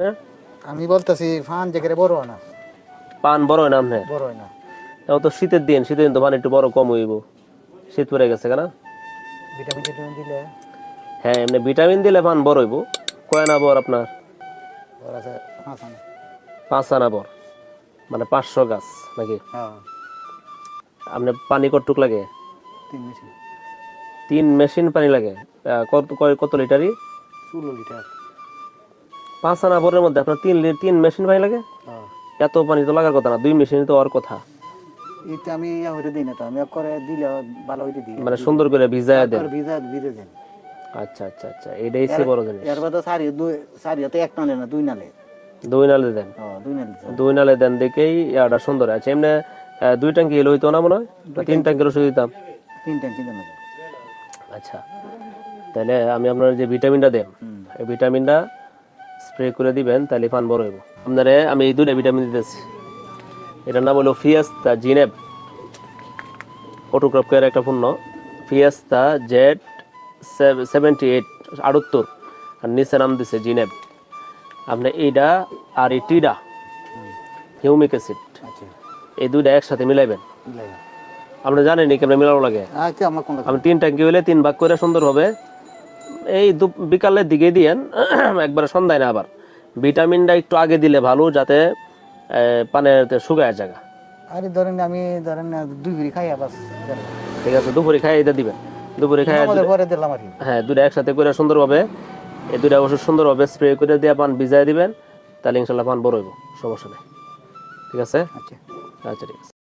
না? আমি বলতেছি ফান যেখানে বড় হয় না। পান বড় হয় না আপনি বড় হয় না। এখন তো শীতের দিন শীতের দিন তো পান একটু বড় কম হইব। শীত পড়ে গেছে কেন? ভিটামিন টিটামিন দিলে? হ্যাঁ এমনি ভিটামিন দিলে পান বড় হইব। কয় না বর আপনার? আছে পাঁচ আনা। পাঁচ আনা বর। মানে পাঁচশো গাছ নাকি? হ্যাঁ। আপনি পানি কতটুক লাগে? তিন মেশিন। তিন মেশিন পানি লাগে। কত কত লিটারই? ষোলো লিটার। পাঁচ আনা বরের মধ্যে আপনার তিন তিন মেশিন পানি লাগে? হ্যাঁ। এত পানি তো লাগার কথা না দুই মেশিন তো আর কথা। এটা আমি ইয়া হইতে দিই না তো আমি করে দিলে ভালো হইতে দিই। মানে সুন্দর করে ভিজায় দেন। আর ভিজা ভিজে দেন। আচ্ছা আচ্ছা আচ্ছা এটাই সে বড় জিনিস। এর বাদে সারি দুই সারিয়াতে এক নালে না দুই নালে। দুই নালে দেন। হ্যাঁ দুই নালে দুই নালে দেন দেখেই ইয়াটা সুন্দর আছে। এমনি দুই ট্যাঙ্কি এলো হইতো না মনে হয়? তিন ট্যাঙ্কের ওষুধ দিতাম? তিন ট্যাঙ্কি দেন আচ্ছা। তাহলে আমি আপনার যে ভিটামিনটা দেন এই ভিটামিনটা স্প্রে করে দিবেন তাহলে পান বড় হইব। আপনারে আমি এই দুইটা ভিটামিন দিতেছি। এটার নাম হলো ফিয়াস্তা জিনেব অটোক্রপকের একটা পণ্য। ফিয়াস্তা জেড সেভেন্টি এইট আটাত্তর। আর নিচে নাম দিছে জিনেব আপনি এইটা আর এই টিডা হিউমিক অ্যাসিড আচ্ছা। এই দুইটা একসাথে মিলাইবেন। আপনি জানেন কেমন মিলানো লাগে? আপনি তিন ট্যাঙ্কি হইলে তিন ভাগ করে সুন্দর হবে। এই বিকালের দিকে দিয়েন একবারে সন্ধ্যায় না আবার। ভিটামিনটা একটু আগে দিলে ভালো যাতে পানের শুকায় জায়গা। আরে ধরেন আমি ধরেন না খাই আবার। ঠিক আছে দুপুরে খাই এটা দিবেন। দুপুরে খাই পরে দিলাম আর হ্যাঁ দুটা একসাথে করে সুন্দরভাবে এই দুটা ওষুধ সুন্দরভাবে স্প্রে করে দিয়ে পান ভিজাই দিবেন তাহলে ইনশাল্লাহ পান বড় হইব সমস্যা নেই। ঠিক আছে? আচ্ছা। আচ্ছা ঠিক আছে।